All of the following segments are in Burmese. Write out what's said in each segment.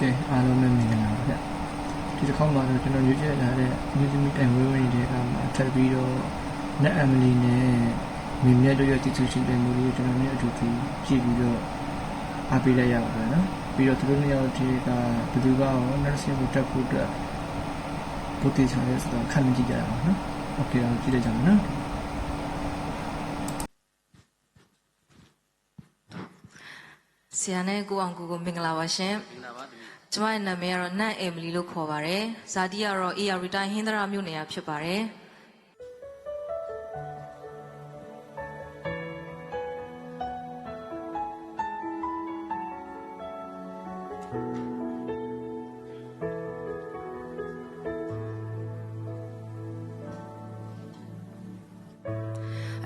ကဲအားလုံးပဲမင်္ဂလာပါဗျဒီတစ်ခေါက်မှာတော့ကျွန်တော်ရွေးချယ်လာတဲ့မျိုးသမီးတိုင်ဝဲဝဲနေတဲ့ကမှာထပ်ပြီးတော့နတ်အမလီနဲ့မိမြတ်တို့ရဲ့တည်သူရှင်တဲ့မျိုးလေးကိုကျွန်တော်နဲ့အတူတူကြည့်ပြီးတော့အားပေးလိုက်ရပါတယ်နော်ပြီးတော့သူတို့နှစ်ယောက်ဒီကဘယ်သူကရောနောက်တစ်ဆင့်ကိုတက်ဖို့အတွက်ဘုတ်တိချာရဲဆိုတော့ခံကြည့်ကြရအောင်နော်โอเคအောင်ကြည့်လိုက်ကြမယ်နော် ဆရာနဲ့ကိုအောင်ကိုကိုမင်္ဂလာပါရှင်မင်္ဂလာပါကျမရဲ့နာမည်ကတော့နန့်အေမလီလို့ခေါ်ပါတယ်ဇာတိကတော့ AR ရီတိုင်းဟင်းသရမြို့နယ်ကဖြစ်ပါတယ်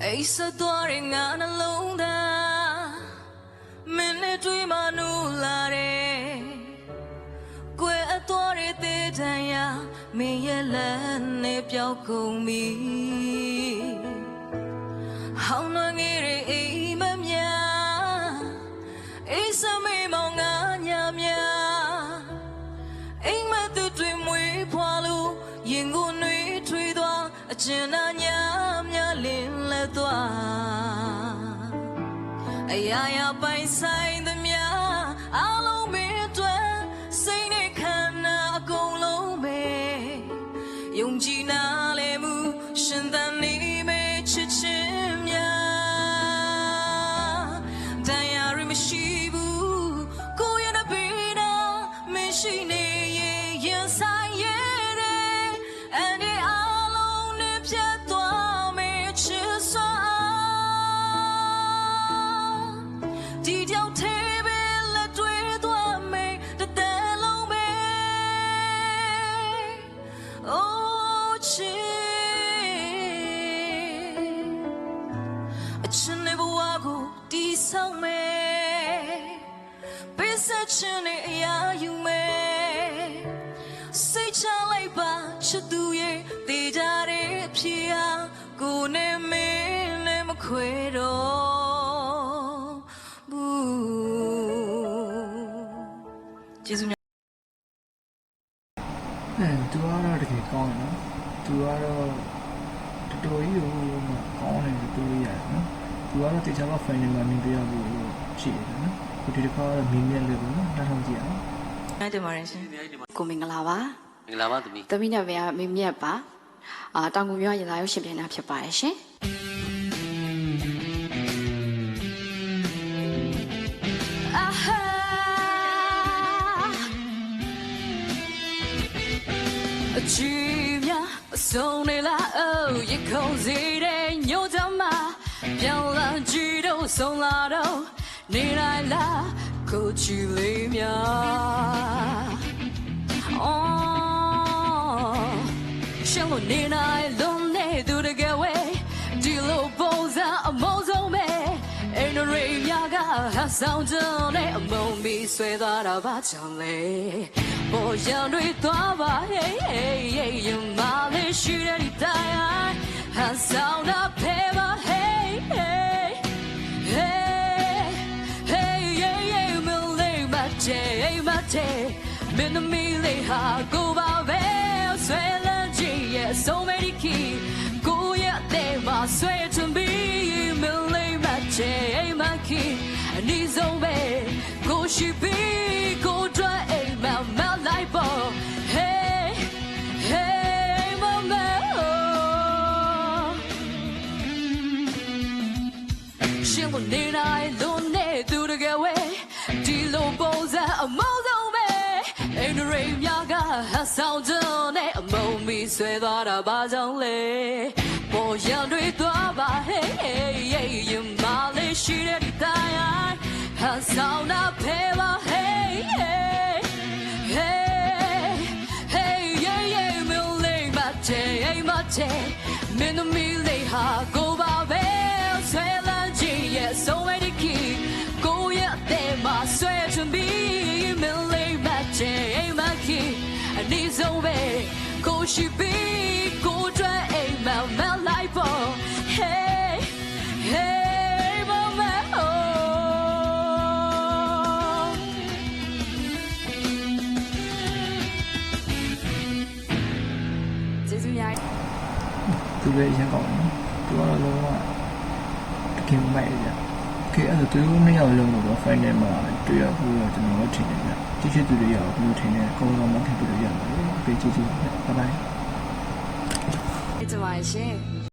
အိစတော်ရင်ငါနှလုံးသားမင်းနဲ့ တွေ့မှနူလာတယ်ကွယ်အတော်ရတဲ့တန်ရာမင်းရဲ့လက်နဲ့ပြောက်ကုန်ပြီဟောင်းနှငယ်ရဲ့အိမ်မမြအိစမေမောင်ငါညာမြအိမ်မသူတွေမွေးဖွာလို့ရင်ကိုနှွေးထွေးသွားအကျဉ်းနာညာမြလင်းလက်သွားအရာရာပို လုံးနဲ့ပြတ်သွားမယ်ချစ်စွာဒီကြောင့်သေးပဲလက်တွေသွားမေးတစ်တန်လုံးပဲ Oh ချစ်အချစ်နဲ့ဘ ဖြစ်ဟာကိုယ်နဲ့မင်းနဲ့မခွဲတော့ဘူးကျေးဇူးများအဲသူကတော့တကယ်ကောင်းတယ်နော်သူကတော့တော်တော်ကြီးကိုမှကောင်းတယ်လို့ပြောလို့ရတယ်နော်သူကတော့တေချာက final မှာမြင်ပြရဖို့ရှိတယ်နော်ဒီတစ်ခါကတော့မြင်မြတ်လို့ပေါ့နော်နောက်ထောင်ကြည့်အောင်နိုင်တယ်ပါတယ်ရှင်ကိုမင်္ဂလာပါမင်္ဂလာပါသမီးသမီးနာမည်ကမင်းမြတ်ပါ အာတောင်ကူမြို့ရလာရုပ်ရှင်ပြန်တာဖြစ်ပါတယ်ရှင်အာဟာအချီမြအဆုံးနေလားအိုးရခုံစီတဲ့ညို့တမပြောင်းလာကြည့်တော့ဆုံးလာတော့နေလိုက်လားကိုချီလေးများ ရှင်းလို့နေနိုင်လုံးနေသူတကယ်ဝဲဒီလိုပုံစံအမောဆုံးပဲအိမ်ရိမ်များကဟန်ဆောင်ကြတဲ့အမုံမီဆွဲသွားတာပါကြောင့်လေပေါ်ရန်တွေသွားပါ hey hey hey ရမလေးရှိတဲ့ဒီတိုင်းဟန်ဆောင်တာဖဲပါ hey hey hey hey yeah yeah မလေးမချေမချေမင်းသမီးလေးဟာကိုပါပဲဆွဲ လန်းကြည့်ရဲ့ so many key ကိုရဲ့အသေးမှာဆွဲချင်ပြီးမလေးမချေမခီအနီးဆုံးပဲကိုရှိပြီးကို try အိမ်မမလိုက်ပေါ် hey hey mama oh ရှင်ကိုနေနိုင်လို့နေသူတကယ်ဝဲဒီလိုပုံစံအမောဆုံးပဲအိမ်ရိမ်များကဟန်ဆောင်ကြတဲ့အမုံမီ ဆွဲသွားတာဘာကြောင့်လဲပေါ်ရန်တွေသွားပါ hey hey hey ရင်မ ကိုရှိပြီကိုတွေ့အိမ်မောင်မောင်လိုက်ပေါ် Hey hey mama oh ကျေးဇူးများသူလည်းအရင်ကောင်းတယ်သူကတော့လုံးဝတကယ်မိုက်ရယ်ကဲအဲ့တော့သူတို့နှစ်ယောက်လုံးတော့ final မှာတွေ့ရဖို့တော့ကျွန်တော်ထင်တယ်ဗျတချို့သူတွေရောဘယ်လိုထင်လဲအကုန်လုံးမထင်ဘူးလို့ရပါတယ် ပေးကြည့်ကြည့်ပါဘိုင်ဘိုင်ကျေးဇူးပါရှင်